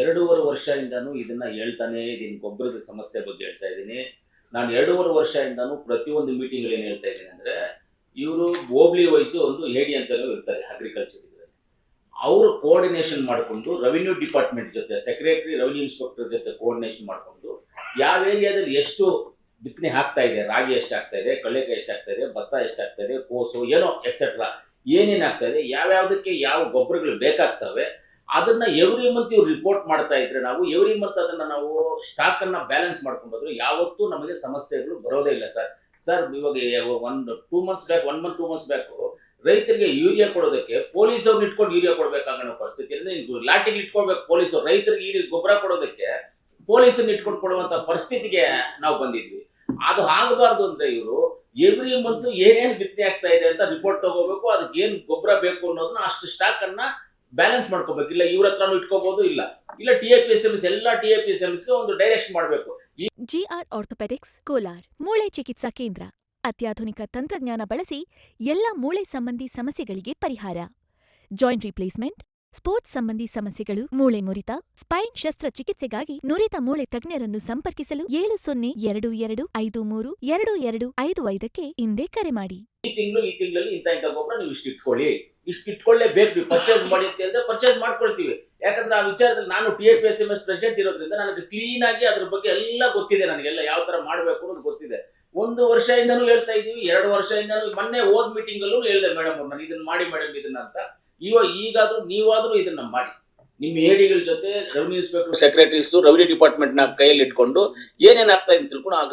ಎರಡೂವರೆ ವರ್ಷದಿಂದನೂ ಇದನ್ನ ಹೇಳ್ತಾನೆ ಇದ್ದೀನಿ. ಗೊಬ್ಬರದ ಸಮಸ್ಯೆ ಬಗ್ಗೆ ಹೇಳ್ತಾ ಇದ್ದೀನಿ. ನಾನು ಎರಡೂವರೆ ವರ್ಷದಿಂದನೂ ಪ್ರತಿಯೊಂದು ಮೀಟಿಂಗ್ ಏನು ಹೇಳ್ತಾ ಇದ್ದೀನಿ ಅಂದ್ರೆ, ಇವರು ಹೋಬ್ಳಿ ವೈಸ್ ಒಂದು ಎಡಿ ಅಂತಲೂ ಇರ್ತಾರೆ ಅಗ್ರಿಕಲ್ಚರ್ ಅವರು ಕೋಆರ್ಡಿನೇಷನ್ ಮಾಡಿಕೊಂಡು ರೆವಿನ್ಯೂ ಡಿಪಾರ್ಟ್ಮೆಂಟ್ ಜೊತೆ ಸೆಕ್ರೆಟರಿ ರೆವಿನ್ಯೂ ಇನ್ಸ್ಪೆಕ್ಟರ್ ಜೊತೆ ಕೋಆರ್ಡಿನೇಷನ್ ಮಾಡಿಕೊಂಡು ಯಾವ ಏರಿಯಾದಲ್ಲಿ ಎಷ್ಟು ಬಿತ್ತನೆ ಹಾಕ್ತಾ ಇದೆ, ರಾಗಿ ಎಷ್ಟಾಗ್ತಾ ಇದೆ ಕಳ್ಳೆಕಾಯಿ ಎಷ್ಟಾಗ್ತಾ ಇದೆ, ಭತ್ತ ಎಷ್ಟಾಗ್ತಾ ಇದೆ, ಕೋಸು, ಏನೋ ಎಕ್ಸೆಟ್ರಾ ಏನೇನು ಆಗ್ತಾ ಇದೆ, ಯಾವ್ಯಾವುದಕ್ಕೆ ಯಾವ ಗೊಬ್ಬರಗಳು ಬೇಕಾಗ್ತವೆ ಅದನ್ನ ಎವ್ರಿ ಮಂತ್ ಇವ್ರು ರಿಪೋರ್ಟ್ ಮಾಡ್ತಾ ಇದ್ರೆ ನಾವು ಎವ್ರಿ ಮಂತ್ ಅದನ್ನ ನಾವು ಸ್ಟಾಕ್ ಅನ್ನ ಬ್ಯಾಲೆನ್ಸ್ ಮಾಡ್ಕೊಂಡೋದ್ರೆ ಯಾವತ್ತೂ ನಮಗೆ ಸಮಸ್ಯೆಗಳು ಬರೋದೇ ಇಲ್ಲ ಸರ್ ಸರ್ ಇವಾಗ ಒಂದು two months back one month two months back ರೈತರಿಗೆ ಯೂರಿಯಾ ಕೊಡೋದಕ್ಕೆ ಪೊಲೀಸ್ ಅವ್ರನ್ನ ಇಟ್ಕೊಂಡು ಯೂರಿಯಾ ಕೊಡ್ಬೇಕಾಗೋ ಅಂದ್ರೆ ಲಾಟಿಗೆ ಇಟ್ಕೊಳ್ಬೇಕು ಪೊಲೀಸ್ ರೈತರಿಗೆ ಈ ಗೊಬ್ಬರ ಕೊಡೋದಕ್ಕೆ ಪೊಲೀಸನ್ನ ಇಟ್ಕೊಂಡು ಕೊಡುವಂತ ಪರಿಸ್ಥಿತಿಗೆ ನಾವು ಬಂದಿದ್ವಿ. ಅದು ಆಗಬಾರ್ದು ಅಂದ್ರೆ ಇವರು ಎವ್ರಿ ಮಂತ್ ಏನೇನು ಬಿತ್ತನೆ ಆಗ್ತಾ ಇದೆ ಅಂತ ರಿಪೋರ್ಟ್ ತಗೋಬೇಕು ಅದಕ್ಕೆ ಏನು ಗೊಬ್ಬರ ಬೇಕು ಅನ್ನೋದನ್ನ ಅಷ್ಟು ಸ್ಟಾಕ್ ಅನ್ನ ಬ್ಯಾಲೆನ್ಸ್ ಮಾಡ್ಕೋಬೇಕು. ಇಲ್ಲ ಇವ್ರ ಹತ್ರನೂ ಇಟ್ಕೋಬಹುದು ಇಲ್ಲ. ಇಲ್ಲ T A P S Ms ಎಲ್ಲ ಟಿ ಎ ಪಿ ಎಸ್ ಎಮ್ಸ್ಗೆ ಒಂದು ಡೈರೆಕ್ಷನ್ ಮಾಡಬೇಕು. ಜಿಆರ್ ಆರ್ಥೋಪೆಡಿಕ್ಸ್ ಕೋಲಾರ್ ಮೂಳೆ ಚಿಕಿತ್ಸಾ ಕೇಂದ್ರ. ಅತ್ಯಾಧುನಿಕ ತಂತ್ರಜ್ಞಾನ ಬಳಸಿ ಎಲ್ಲ ಮೂಳೆ ಸಂಬಂಧಿ ಸಮಸ್ಯೆಗಳಿಗೆ ಪರಿಹಾರ. ಜಾಯಿಂಟ್ ರಿಪ್ಲೇಸ್ಮೆಂಟ್ ಸ್ಪೋರ್ಟ್ಸ್ ಸಂಬಂಧಿ ಸಮಸ್ಯೆಗಳು ಮೂಳೆ ಮುರಿತ ಸ್ಪೈನ್ ಶಸ್ತ್ರಚಿಕಿತ್ಸೆಗಾಗಿ ನುರಿತ ಮೂಳೆ ತಜ್ಞರನ್ನು ಸಂಪರ್ಕಿಸಲು ಏಳು ಸೊನ್ನೆ ಎರಡು ಎರಡು ಐದು ಮೂರು ಎರಡು ಎರಡು ಐದು ಐದಕ್ಕೆ ಹಿಂದೆ ಕರೆ ಮಾಡಿ. ಈ ತಿಂಗಳು ಈ ತಿಂಗಳಲ್ಲಿ ಇಂಥ ಇಂಥ ಗೊಬ್ಬರ ನೀವು ಇಷ್ಟು ಇಟ್ಕೊಳ್ಳಿ. ಇಷ್ಟು ಇಟ್ಕೊಳ್ಳೇಬೇಕು ನೀವು ಪರ್ಚೇಸ್ ಮಾಡಿ ಅಂತ ಹೇಳಿದ್ರೆ ಪರ್ಚೇಸ್ ಮಾಡ್ಕೊಳ್ತೀವಿ. ಯಾಕಂದ್ರೆ ಆ ವಿಚಾರದಲ್ಲಿ ನಾನು T F S M S president ಇರೋದ್ರಿಂದ ನನಗೆ ಕ್ಲೀನ್ ಆಗಿ ಅದ್ರ ಬಗ್ಗೆ ಎಲ್ಲ ಗೊತ್ತಿದೆ ನನಗೆಲ್ಲ ಯಾವ ತರ ಮಾಡಬೇಕು ಅನ್ನೋದು ಗೊತ್ತಿದೆ. ಒಂದು ವರ್ಷದಿಂದನೂ ಹೇಳ್ತಾ ಇದೀವಿ ಎರಡು ವರ್ಷದಿಂದನೂ ಮೊನ್ನೆ ಹೋದ್ ಮೀಟಿಂಗ್ ಅಲ್ಲೂ ಹೇಳಿದೆ ಮೇಡಮ್ ನಾನು ಇದನ್ನ ಮಾಡಿ ಮೇಡಮ್ ಇದನ್ನ ಅಂತ. ಇವಾಗ ಈಗಾದ್ರೂ ನೀವಾದ್ರೂ ಇದನ್ನ ಮಾಡಿ. ನಿಮ್ಮ ಏಡಿಗಳ ಜೊತೆ ರೆವಿನ್ಯೂ ಇನ್ಸ್ಪೆಕ್ಟರ್ ಸೆಕ್ರೆಟರೀಸ್ ರೆವಿನ್ಯೂ ಡಿಪಾರ್ಟ್ಮೆಂಟ್ನ ಕೈಯಲ್ಲಿ ಇಟ್ಕೊಂಡು ಏನೇನ್ ಆಗ್ತಾ ಇದೆ ತಿಳ್ಕೊಂಡು ಆಗ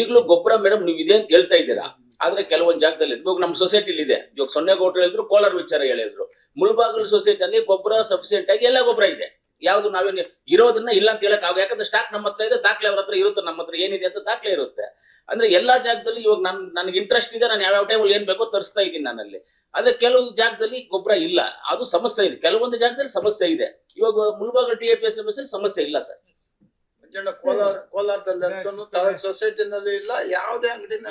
ಈಗಲೂ ಗೊಬ್ಬರ ಮೇಡಮ್ ನೀವು ಇದೆ ಅಂತ ಹೇಳ್ತಾ ಇದ್ದೀರಾ? ಆದ್ರೆ ಕೆಲವೊಂದು ಜಾಗದಲ್ಲಿ, ಇವಾಗ ನಮ್ಮ ಸೊಸೈಟಿಲಿ ಇದೆ. ಇವಾಗ ಸೊನ್ನೆ ಗೋಟ್ರು ಹೇಳಿದ್ರು, ಕೋಲಾರ ವಿಚಾರ ಹೇಳಿದ್ರು. ಮುಳಬಾಗಿಲು ಸೊಸೈಟಿಯಲ್ಲಿ ಗೊಬ್ಬರ ಸಫಿಸಿಯೆಂಟ್ ಆಗಿ ಎಲ್ಲ ಗೊಬ್ಬರ ಇದೆ. ಯಾವ್ದು ನಾವೇನು ಇರೋದನ್ನ ಇಲ್ಲ ಅಂತ ಹೇಳಕ್ ಆಗ ಯಾಕಂದ್ರೆ ಸ್ಟಾಕ್ ನಮ್ಮ ಹತ್ರ ಇದೆ, ದಾಖಲೆ ಅವ್ರ ಹತ್ರ ಇರುತ್ತೆ, ನಮ್ಮ ಹತ್ರ ಏನಿದೆ ಅಂತ ದಾಖಲೆ ಇರುತ್ತೆ. ಅಂದ್ರೆ ಎಲ್ಲಾ ಜಾಗದಲ್ಲಿ ಇವಾಗ ನನ್, ನನಗೆ ಇಂಟ್ರೆಸ್ಟ್ ಇದೆ, ನಾನು ಯಾವ ಟೈಮಲ್ಲಿ ಏನ್ ಬೇಕೋ ತರಿಸ್ತಾ ಇದ್ದೀನಿ ನಾನಲ್ಲಿ. ಆದ್ರೆ ಕೆಲವು ಜಾಗದಲ್ಲಿ ಗೊಬ್ಬರ ಇಲ್ಲ. ಅದು ಸಮಸ್ಯೆ ಇದೆ. ಕೆಲವೊಂದು ಜಾಗದಲ್ಲಿ ಸಮಸ್ಯೆ ಇದೆ. ಇವಾಗ ಮುಳ್ಬಾಗಲ್ ಟಿ ಎ ಪಿ ಸಮಸ್ಯೆ ಇಲ್ಲ ಸರ್. ಮಂಜಣ್ಣ ಕೋಲಾರ ಕೋಲಾರದಲ್ಲಿ ಅಂತೂ ತಾಲೂಕ್ ಸೊಸೈಟಿನಲ್ಲಿ ಇಲ್ಲ ಯಾವುದೇ ಇಲ್ಲ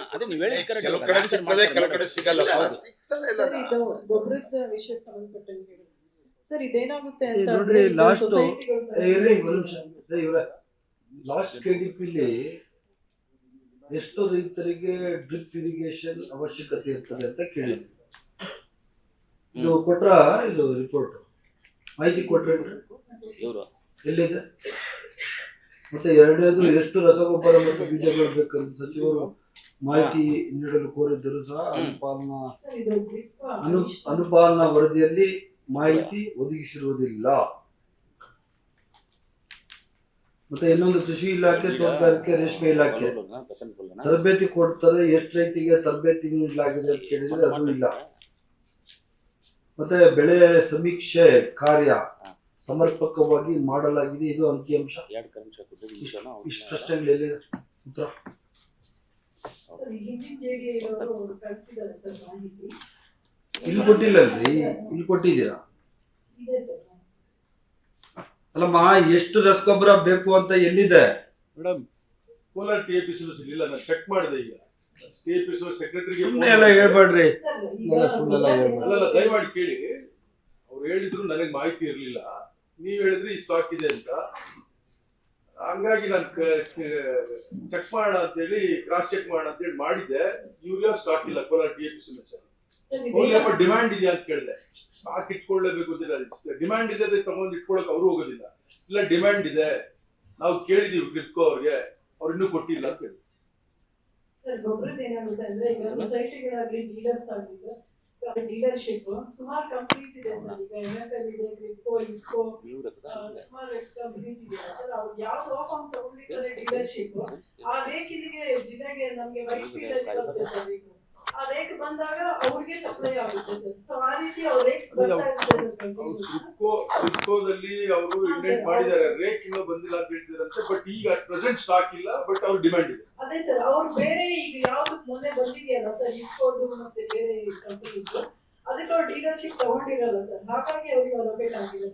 ಸರ್ ಇದೇನಾಗುತ್ತೆ ಅಂತ ನೋಡ್ರಿ, ಲಾಸ್ಟ್ ಲಾಸ್ಟ್ ಕೆ ಡಿ ಪಿಲಿ ಎಷ್ಟು ರೈತರಿಗೆ ಡ್ರಿಪ್ ಇರಿಗೇಷನ್ ಅವಶ್ಯಕತೆ ಇರ್ತದೆ ಅಂತ ಕೇಳಿದ್ವಿ. ಇದು ಕೊಟ್ರ ಇದು ರಿಪೋರ್ಟ್ ಮಾಹಿತಿ ಕೊಟ್ರೆ ಇವರು. ಎಲ್ಲಿದೆ? ಮತ್ತೆ ಎರಡನೇದು ಎಷ್ಟು ರಸಗೊಬ್ಬರ ಮತ್ತು ಬೀಜಗಳು ಬೇಕೆಂದು ಸಚಿವರು ಮಾಹಿತಿ ನೀಡಲು ಕೋರಿದ್ದರೂ ಸಹ ಅನುಪಾಲನಾ ಅನು ಅನುಪಾಲನಾ ವರದಿಯಲ್ಲಿ ಮಾಹಿತಿ ಒದಗಿಸಿರುವುದಿಲ್ಲ. ಮತ್ತೆ ಇನ್ನೊಂದು ಕೃಷಿ ಇಲಾಖೆ ತೋಟಗಾರಿಕೆ ರೇಷ್ಮೆ ಇಲಾಖೆ. ತರಬೇತಿ ಕೊಡ್ತಾರೆ ಎಷ್ಟು ರೈತಿಗೆ ತರಬೇತಿ ನೀಡಲಾಗಿದೆ ಅಂತ ಕೇಳಿದ್ರೆ ಅದು ಇಲ್ಲ. ಮತ್ತೆ ಬೆಳೆ ಸಮೀಕ್ಷೆ ಕಾರ್ಯ. ಸಮರ್ಪಕವಾಗಿ ಮಾಡಲಾಗಿದೆ ಇದು ಅಂಕಿಅಂಶ ಅಂಶ. ಪ್ರಶ್ನೆಗಳು ಎಲ್ಲಿದೆ? ಉತ್ತರ. ಇಲ್ಲಿ ಕೊಟ್ಟಿಲ್ಲಲ್ರಿ? ಇಲ್ಲಿ ಕೊಟ್ಟಿದ್ದೀರಾ? ಅಲ್ಲಮ್ಮ ಎಷ್ಟು ರಸಗೊಬ್ಬರ ಬೇಕು ಅಂತ ಎಲ್ಲಿದೆ? Madam Kolar T A P ಇಲ್ಲ ನಾನು ಚೆಕ್ ಮಾಡಿದೆ ಈಗ. ಟಿ ಎ ಪಿ ಸೆಕ್ರೆಟರಿಗೆ ಸುಮ್ಮನೆ ಎಲ್ಲ ಹೇಳ್ಬೇಡ್ರಿ. ಸುಮ್ಮನೆ ಸುಳ್ಳೆಲ್ಲ ಹೇಳ್ಬೇಡ. ದಯಮಾಡಿ ಕೇಳಿ. ಅವ್ರು ಹೇಳಿದ್ರು ನನಗೆ ಮಾಹಿತಿ ಇರಲಿಲ್ಲ. ನೀವ್ ಹೇಳಿದ್ರೆ ಈ ಸ್ಟಾಕ್ ಇದೆ ಅಂತ. ಹಂಗಾಗಿ ನಾನು ಚೆಕ್ ಮಾಡೋಣ ಅಂತೇಳಿ ಕ್ರಾಸ್ ಚೆಕ್ ಮಾಡೋಣ ಅಂತೇಳಿ ಮಾಡಿದ್ದೆ. ಯೂರಿಯಾ ಸ್ಟಾಕ್ ಇಲ್ಲ, ಕೋಲಾರ ಟಿ ಎ ಸಿ ಇದೇನಾಗುತ್ತೆ- ಡಿಮ್ಯಾಂಡ್ ಇದೆಯಾ ಅಂತ ಕೇಳಿದೆ. ಸ್ಟಾಕ್ ಇಟ್ಕೊಳ್ಳೇಬೇಕು ಅಂತಿಲ್ಲ ಡಿಮ್ಯಾಂಡ್ ಇದೆ ಅಂತ ತಗೊಂಡು ಇಟ್ಕೊಳಕ್ ಅವರು ಹೋಗೋದಿಲ್ಲ. ಇಲ್ಲ ಡಿಮ್ಯಾಂಡ್ ಇದೆ. ನಾವು ಕೇಳಿದೀವಿ ಗ್ರಿಪ್ಕೋ ಅವ್ರಿಗೆ. ಅವ್ರು ಇನ್ನೂ ಕೊಟ್ಟಿಲ್ಲ ಅಂತ ಹೇಳಿ. ಡೀಲರ್ಶಿಪ್ ಸುಮಾರು ಕಂಪ್ನೀಸ್ ಇದೆ ಸರ್. ಈಗ ಎಂ ಎಫ್ ಎಲ್ ಇದೆ ಕ್ರಿಪ್ಕೋ ಇಸ್ಕೋ ಸುಮಾರು ಕಂಪ್ನೀಸ್ ಇದೆ ಸರ್. ಅವ್ರು ಯಾವ ರೋ ಫಾರ್ಮ್ ತಗೊಂಡಿದ್ದಾರೆ ಡೀಲರ್ಶಿಪ್ ಆ ರೇಕ್ ಇಲ್ಲಿಗೆ ಜಿಲ್ಲೆಗೆ ನಮ್ಗೆ ವೈಟ್ ಫೀಲ್ಡ್ ಅಲ್ಲಿ ಬರುತ್ತೆ ಸರ್ ಈಗ. ಆ ರೇಕ್ ಬಂದಾಗ ಅವ್ರಿಗೆ ಸಪ್ಲೈ ಆಗುತ್ತೆ ಸರ್ ಸೊ ಆ ರೀತಿ ಅವ್ರ ರೇಕ್ಸ್ ಬರ್ತಾ ಇರುತ್ತೆ ಸರ್. ಅವರು ಇಂಡೆಂಟ್ ಮಾಡಿದ್ದಾರೆ. ರೇಕ್ ಇನ್ನೂ ಬಂದಿಲ್ಲ ಅಂತ ಹೇಳ್ತಿದಾರಂತೆ ಬಟ್ ಈಗ ಪ್ರೆಸೆಂಟ್ ಸ್ಟಾಕ್ ಇಲ್ಲ ಬಟ್ ಅವ್ರ ಡಿಮ್ಯಾಂಡ್ ಇದೆ. ಅದೇ ಸರ್ ಅವ್ರು ಬೇರೆ ಈಗ ಯಾವ್ದು ಮೊನ್ನೆ ಬಂದಿದೆಯಲ್ಲ ಸರ್ ಇಸ್ಕೋದು ಮತ್ತೆ ಬೇರೆ ಕಂಪನೀಸ್ ಅದಕ್ಕೆ ಅವ್ರು ಡೀಲರ್ಶಿಪ್ ತಗೊಂಡಿರಲ್ಲ ಸರ್ ಹಾಗಾಗಿ ಅವ್ರಿಗೆ ಅಲೋಕೇಟ್ ಆಗಿದೆ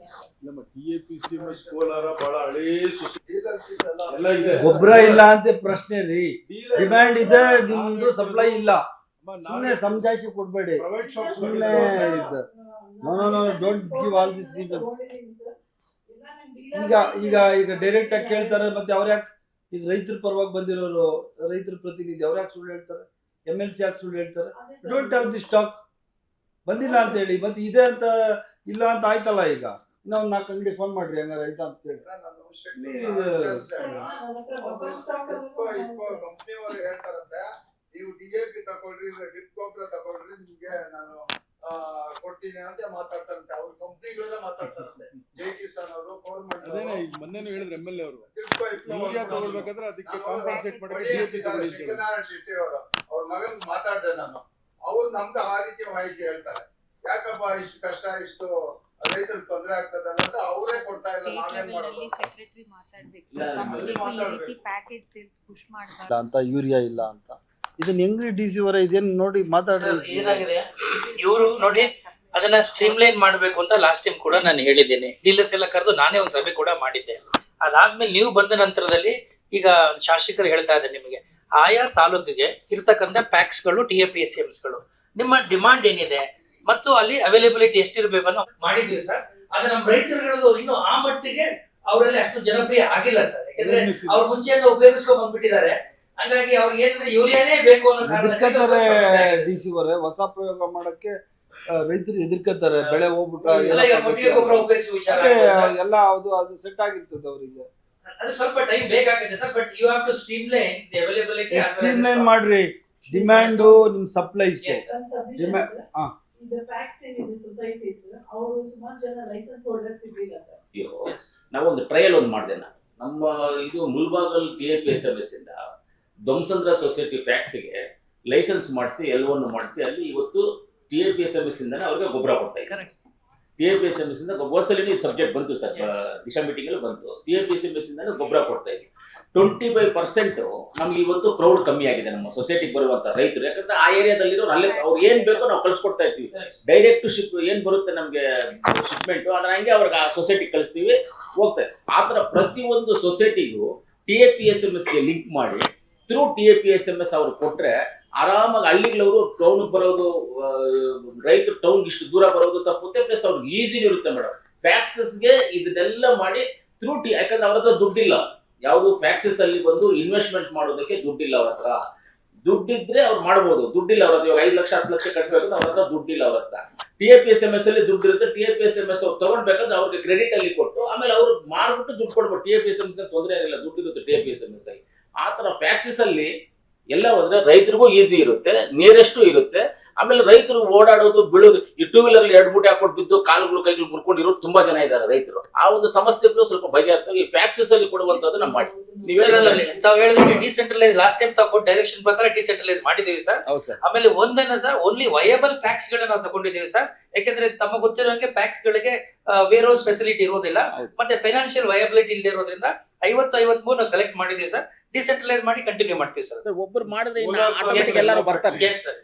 ನಮ್ಮ T A P C Kolar ಬಹಳ ಹಳೇ ಸೊಸೈಟಿ ಎಲ್ಲ ಇದೆ. ಗೊಬ್ಬರ ಇಲ್ಲ ಅಂತ ಪ್ರಶ್ನೆ ರೀ. ಡಿಮ್ಯಾಂಡ್ ಇದೆ ನಿಮ್ದು ಸಪ್ಲೈ ಇಲ್ಲ. ಸುಮ್ಮನೆ ಸಮಜಾಯಿಸಿ ಕೊಡ್ಬೇಡಿ. ಸುಮ್ಮನೆ ಸುಮ್ನೆ ಇದು. No no no give all these reasons. ಈಗ ಈಗ ಈಗ ಡೈರೆಕ್ಟ್ ಆಗಿ ಕೇಳ್ತಾರೆ ಮತ್ತೆ ಅವ್ರ ಯಾಕೆ ಈಗ ರೈತರ ಪರವಾಗಿ ಬಂದಿರೋರು ರೈತರ ಪ್ರತಿನಿಧಿ ಅವ್ರು ಯಾಕೆ ಸುಳ್ಳು ಹೇಳ್ತಾರೆ? ಎಂ ಎಲ್ ಸಿ ಯಾಕೆ ಸುಳ್ಳು ಹೇಳ್ತಾರೆ? ಡೋಂಟ್ ಹ್ಯಾವ್ ದಿ ಸ್ಟಾಕ್ ಬಂದಿಲ್ಲ ಅಂತ ಹೇಳಿ ಮತ್ತೆ ಇದೆ ಅಂತ ಇಲ್ಲ ಅಂತ ಆಯ್ತಲ್ಲ ಈಗ? ಇನ್ನೊಂದು ನಾಲ್ಕು ಅಂಗಡಿ ಫೋನ್ ಮಾಡ್ರಿ ಹಂಗಾರೆ ರೈತ ಅಂತ ಕೇಳಿ ನೀವು- ಡಿಜೆಪಿ ತಗೊಳ್ರಿ ಡಿಪ್ ಗೊಬ್ಬರ ತಗೊಳ್ರಿ ನಿಮಗೆ ನಾನು ಕೊಡ್ತೀನಿ ಅಂತ ಮಾತಾಡ್ತಾರಂತೆ. ಅವ್ರ ಕಂಪ್ನಿಗಳೆಲ್ಲ ಮಾತಾಡ್ತಾರಂತೆ. ಜೈ ಕಿಸಾನ್ ಅವರು. ಅದೇನೆ ಈಗ ಮೊನ್ನೆ ಹೇಳಿದ್ರು ಎಂ ಎಲ್ ಎ ಅವರು. ಯೂರಿಯಾ ಯೂರಿಯಾ ತಗೊಳ್ಬೇಕಾದ್ರೆ ಅದಕ್ಕೆ ಕಾಂಪನ್ಸೇಟ್ ಮಾಡಕ್ಕೆ ಕೊಡಿ DAP ಅಂತಿದ್ದಾರೆ ತಗೊಳ್ಳಿ ಅಂತ ಹೇಳಿದ್ರು. ಶಂಕರನಾರಾಯಣ ಶೆಟ್ಟಿ ಅವರು ಅವ್ರ ಮಗನ್ ಮಾತಾಡ್ದೆ ನಾನು. ಅವ್ರು ನಮ್ದು ಆ ರೀತಿ ಮಾಹಿತಿ ಹೇಳ್ತಾರೆ. ಯಾಕಪ್ಪ ಇಷ್ಟು ಕಷ್ಟ ಇಷ್ಟು ರೈತರಿಗೆ ತೊಂದರೆ ಆಗ್ತದೆ ಅಂದ್ರೆ ಅವರೇ ಕೊಡ್ತಾ ಇಲ್ಲ ನಾವೇನ್ ಮಾಡೋದು? ಸೆಕ್ರೆಟರಿ ಮಾತಾಡ್ಬೇಕು. ಈ ರೀತಿ ಪ್ಯಾಕೇಜ್ ಸೇಲ್ಸ್ ಪುಷ್ ಇಲ್ಲ ಅಂತ ಯೂರಿಯಾ ಇಲ್ಲ ಅಂತ. ಇದನ್ನ ಹೆಂಗ್ರಿ ಡಿ ಸಿ ಅವರ? ಇದೇನು ನೋಡಿ ಮಾತಾಡ್ರಿ. ಏನಾಗಿದೆ? ಇವರು ನೋಡಿ ಅದನ್ನ ಸ್ಟ್ರೀಮ್ ಲೈನ್ ಮಾಡಬೇಕು ಅಂತ ಲಾಸ್ಟ್ ಟೈಮ್ ಕೂಡ ನಾನು ಹೇಳಿದ್ದೇನೆ. ಡೀಲರ್ಸ್ ಎಲ್ಲ ಕರೆದು ನಾನೇ ಒಂದು ಸಭೆ ಕೂಡ ಮಾಡಿದ್ದೆ. ಅದಾದ್ಮೇಲೆ ನೀವು ಬಂದ ನಂತರದಲ್ಲಿ ಈಗ ಶಾಸಕರು ಹೇಳ್ತಾ ಇದ್ದಾರೆ ನಿಮಗೆ. ಆಯಾ ತಾಲೂಕಿಗೆ ಇರ್ತಕ್ಕಂಥ ಪ್ಯಾಕ್ಸ್ಗಳು ಟಿ ಎ ಪಿ ಎಸ್ಗಳು. ನಿಮ್ಮ ಡಿಮಾಂಡ್ ಏನಿದೆ? ಮತ್ತು ಅಲ್ಲಿ ಅವೈಲೇಬಿಲಿಟಿ ಎಷ್ಟಿರಬೇಕು ಅನ್ನೋ ಮಾಡಿದ್ವಿ ಸರ್. ಅದು ನಮ್ಮ ರೈತರುಗಳು ಇನ್ನು ಆ ಮಟ್ಟಿಗೆ ಅವರಲ್ಲಿ ಅಷ್ಟು ಜನಪ್ರಿಯ ಆಗಿಲ್ಲ ಸರ್. ಯಾಕಂದ್ರೆ. ಅವ್ರು ಮುಂಚೆಯಿಂದ ಉಪಯೋಗಿಸ್ಕೊಂಡ್ ಬಂದ್ಬಿಟ್ಟಿದ್ದಾರೆ. ಹಂಗಾಗಿ ಅವ್ರಿಗೆ ಏನಂದ್ರೆ ಯೂರಿಯಾನೇ ಬೇಕು ಅನ್ನೋ. ಡಿ ಸಿ ಅವರೇ ಹೊಸ ಪ್ರಯೋಗ ಮಾಡಕ್ಕೆ ರೈತರು ಎದುರ್ಕತ್ತಾರೆ ಬೆಳೆ ಹೋಗ್ಬಿಟ್ಟ ಎಲ್ಲ ಅದೇ ಅದು ಸೆಟ್ ಆಗಿರ್ತದೆ ಅವರಿಗೆ. ಅದು ಸ್ವಲ್ಪ ಟೈಮ್ ಬೇಕಾಗುತ್ತೆ sir but you have to streamline the availability streamline ಮಾಡ್ರಿ. ಡಿಮ್ಯಾಂಡ್ ನಿಮ್ ಸಪ್ಲೈಸ್ ಡಿಮ್ಯಾಂಡ್ ಹಾ. ಈಗ ಫ್ಯಾಕ್ಸ್ ಏನಿದೆ ಸೊಸೈಟೀಸ್ ಅವರು ಸುಮಾರು ಜನ ಲೈಸೆನ್ಸ್ ಹೋಲ್ಡರ್ಸ್ ಇರ್ಲಿಲ್ಲ ಸರ್ ನಾವೊಂದು ಟ್ರಯಲ್ ಒಂದು ಮಾಡಿದೆ ನಾನು. ನಮ್ಮ ಇದು Mulbagal T A P S M S ಇಂದ ದೊಮ್ಸಂದ್ರ ಸೊಸೈಟಿ ಫ್ಯಾಕ್ಸಿಗೆ ಲೈಸೆನ್ಸ್ ಮಾಡಿಸಿ ಎಲ್ಲವನ್ನು ಮಾಡಿಸಿ ಅಲ್ಲಿ ಇವತ್ತು T A P S M S ಇಂದಾನೆ ಅವ್ರಿಗೆ ಗೊಬ್ಬರ ಕೊಡ್ತಾ ಇದ್ದಾರೆ. T A P S M S ಇಂದ ಹೋದ್ಸಲಿ ಸಬ್ಜೆಕ್ಟ್ ಬಂತು ಸರ್ ದಿಶಾ ಮೀಟಿಂಗ್ ಅಲ್ಲಿ ಬಂತು. T A P S M S ಇಂದಾನೆ ಗೊಬ್ಬರ ಕೊಡ್ತಾ ಇದ್ವಿ ಟ್ವೆಂಟಿ ಫೈವ್ ಪರ್ಸೆಂಟ್ ನಮ್ಗೆ ಇವತ್ತು ಕ್ರೌಡ್ ಕಮ್ಮಿ ಆಗಿದೆ ನಮ್ಮ ಸೊಸೈಟಿಗೆ ಬರುವಂತ ರೈತರು. ಯಾಕಂದ್ರೆ ಆ ಏರಿಯಾದಲ್ಲಿರೋ ಅಲ್ಲೇ ಅವ್ರು ಏನ್ ಬೇಕೋ ನಾವು ಕಳ್ಸಿಕೊಡ್ತಾ ಇರ್ತೀವಿ. ಡೈರೆಕ್ಟ್ ಶಿಪ್ ಏನ್ ಬರುತ್ತೆ ನಮ್ಗೆ ಶಿಪ್ಮೆಂಟ್ ಅದನ್ನ ಹಂಗೆ ಅವ್ರಿಗೆ ಆ ಸೊಸೈಟಿ ಕಳಿಸ್ತೀವಿ ಹೋಗ್ತಾರೆ ಆ ಥರ ಪ್ರತಿಯೊಂದು ಸೊಸೈಟಿಗೂ T A P S M ಎಸ್ಗೆ ಲಿಂಕ್ ಮಾಡಿ through T A P S M S ಅವ್ರು ಕೊಟ್ರೆ ಆರಾಮಾಗಿ ಹಳ್ಳಿಗಳವರು ಟೌನ್ಗೆ ಬರೋದು ರೈತರು ಟೌನ್ಗೆ ಇಷ್ಟು ದೂರ ಬರೋದು ತಪ್ಪುತ್ತೆ ಪ್ಲಸ್ ಅವ್ರಿಗೆ ಈಸಿಲಿ ಇರುತ್ತೆ ಮೇಡಮ್ ಫ್ಯಾಕ್ಸಸ್ಗೆ ಇದನ್ನೆಲ್ಲ ಮಾಡಿ ತ್ರೂ ಟಿ ಯಾಕಂದ್ರೆ ಅವ್ರ ಹತ್ರ ದುಡ್ಡಿಲ್ಲ. ಯಾವುದು ಫ್ಯಾಕ್ಸಸ್ ಅಲ್ಲಿ ಬಂದು ಇನ್ವೆಸ್ಟ್ಮೆಂಟ್ ಮಾಡೋದಕ್ಕೆ ದುಡ್ಡಿಲ್ಲ ಅವ್ರ ಹತ್ರ. ದುಡ್ಡಿದ್ರೆ ಅವ್ರು ಮಾಡ್ಬೋದು. ದುಡ್ಡಿಲ್ಲ ಅವ್ರ ಹತ್ರ ಐದು ಲಕ್ಷ, ಹತ್ತು ಲಕ್ಷ ಕಟ್ಟಬೇಕು ಅವ್ರ ಹತ್ರ ದುಡ್ಡಿಲ್ಲ ಅವ್ರ ಹತ್ರ. T A P S M S ಅಲ್ಲಿ ದುಡ್ಡು ಇರುತ್ತೆ T A P S M S ಅವ್ರು ತಗೊಂಡ್ಬೇಕಂದ್ರೆ ಅವ್ರಿಗೆ ಕ್ರೆಡಿಟ್ ಅಲ್ಲಿ ಕೊಟ್ಟು, ಆಮೇಲೆ ಅವ್ರು ಮಾರ್ಬಿಟ್ಟು ದುಡ್ಡು ಕೊಡ್ಬೋದು. T A P S M S ತೊಂದರೆ ಏನಿಲ್ಲ, ದುಡ್ಡು ಇರುತ್ತೆ T A P S M S ಅಲ್ಲಿ. ಆ ತರ ಫ್ಯಾಕ್ಟ್ರೀಸ್ ಅಲ್ಲಿ ಎಲ್ಲ ಹೋದ್ರೆ ರೈತರಿಗೂ ಈಸಿ ಇರುತ್ತೆ ನಿಯರೆಸ್ಟು ಇರುತ್ತೆ. ಆಮೇಲೆ ರೈತರು ಓಡಾಡೋದು ಬೀಳೋದು ಈ ಟೂ ವೀಲರ್ ಎರಡು ಬೂಟಿ ಹಾಕೊಂಡು ಬಿದ್ದು ಕಾಲುಗಳು ಕೈಗಳು ಮುರ್ಕೊಂಡಿರೋರು ತುಂಬಾ ಜನ ಇದ್ದಾರೆ ರೈತರು. ಆ ಒಂದು ಸಮಸ್ಯೆಗಳು ಸ್ವಲ್ಪ ಬಗೆಹರ್ತವೆ ಈ ಫ್ಯಾಕ್ಸಿಸ್ ಅಲ್ಲಿ ಕೊಡುವಂತದ್ದು ನಾವು ಮಾಡಿ. ನೀವೇ ತಾವು ಹೇಳಿದ್ರೆ ಡಿಸೆಂಟ್ರಲೈಸ್ ಲಾಸ್ಟ್ ಟೈಮ್ ತಗೊಂಡು ಡೈರೆಕ್ಷನ್ ಪ್ರಕಾರ ಡಿಸೆಂಟ್ರಲೈಸ್ ಮಾಡಿದೀವಿ ಸರ್. ಹೌದು ಸರ್. ಆಮೇಲೆ ಒಂದನ್ನ ಸರ್ ಓನ್ಲಿ ವಯಬಲ್ ಪ್ಯಾಕ್ಸ್ ಗಳನ್ನ ನಾವು ತಗೊಂಡಿದ್ದೀವಿ ಸರ್. ಯಾಕಂದ್ರೆ ತಮ್ಮ ಗೊತ್ತಿರೋಂಗೆ ಪ್ಯಾಕ್ಸ್ ಗಳಿಗೆ ವೇರೋಸ್ ಹೌಸ್ ಫೆಸಿಲಿಟಿ ಇರೋದಿಲ್ಲ. ಮತ್ತೆ ಫೈನಾನ್ಷಿಯಲ್ ವಯಬಿಲಿಟಿ ಇಲ್ಲದೆ ಇರೋದ್ರಿಂದ ಐವತ್ತು ಐವತ್ ಮೂರು ನಾವು ಸೆಲೆಕ್ಟ್ ಮಾಡಿದೀವಿ ಸರ್. ಡಿಸೆಂಟ್ರಲೈಸ್ ಮಾಡಿ ಕಂಟಿನ್ಯೂ ಮಾಡ್ತೀವಿ ಸರ್. ಸರ್ ಒಬ್ರು ಮಾಡಿದ್ರೆ ಇನ್ನು automatic ಎಲ್ಲರೂ ಬರ್ತಾರೆ. ಎಸ್ ಸರ್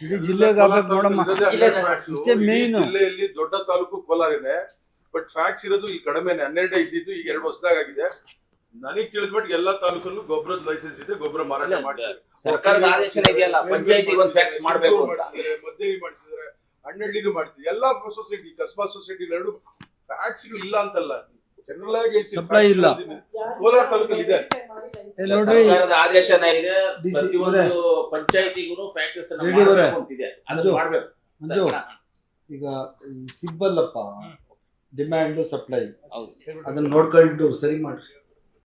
ಇಡೀ ಜಿಲ್ಲೆಗೆ ಆಗ್ಬೇಕು ನೋಡಮ್ಮ. ಇರೋದೇ facts. ಇಷ್ಟೇ main. ಜಿಲ್ಲೆಯಲ್ಲಿ ದೊಡ್ಡ ತಾಲೂಕು ಕೋಲಾರಿನ. ಬಟ್ ಫ್ಯಾಕ್ಸ್ ಇರೋದು ಈ ಕಡಿಮೆನೆ. ಹನ್ನೆರಡೇ ಇದ್ದಿದ್ದು ಈಗ ಎರಡು ವರ್ಷದಾಗ ಆಗಿದೆ. ನನಗೆ ತಿಳಿದ ಮಟ್ಟಿಗೆ ಎಲ್ಲಾ ತಾಲೂಕಲ್ಲೂ ಗೊಬ್ಬರದ ಲೈಸೆನ್ಸ್ ಇದೆ ಗೊಬ್ಬರ ಮಾರಾಟ ಮಾಡ್ತಾರೆ ಸರ್ಕಾರದ ಆದೇಶ ಇದೆಯಲ್ಲ ಪಂಚಾಯತಿ ಒಂದು ಫ್ಯಾಕ್ಸ್ ಮಾಡಬೇಕು ಅಂತ. ಮದ್ದೇರಿ ಮಾಡ್ತಿದ್ದಾರೆ ಹಣ್ಣಳ್ಳಿನೂ ಮಾಡ್ತಿದ್ದಾರೆ ಎಲ್ಲಾ ಸೊಸೈಟಿ ಕಸ್ಬಾ ಸೊಸೈಟಿ ಎರಡು ಫ್ಯಾಕ್ಸ್ ಇಲ್ಲ ಅಂತಲ್ಲ. ಜನರಲ್ ಆಗಿ ಹೇಳ್ತೀನಿ, Supply facts ಇಲ್ಲ. ಕೋಲಾರ ತಾಲೂಕಲ್ಲಿ ಇದೆ. ಸರ್ಕಾರದ ಆದೇಶನ ಇದೆ ಪ್ರತಿಯೊಂದು ಪಂಚಾಯತಿಗೂ ಫ್ಯಾಕ್ಸಸ್ ರೆಡ್ಡಿ ಅದು. ಮಾಡ್ಬೇಕು. ಈಗ ಸಿಬ್ಬಲ್ಲಪ್ಪ ಡಿಮ್ಯಾಂಡ್ ಸಪ್ಲೈ ಅದನ್ನ ನೋಡ್ಕೊಂಡು ಸರಿ ಮಾಡ್ರಿ.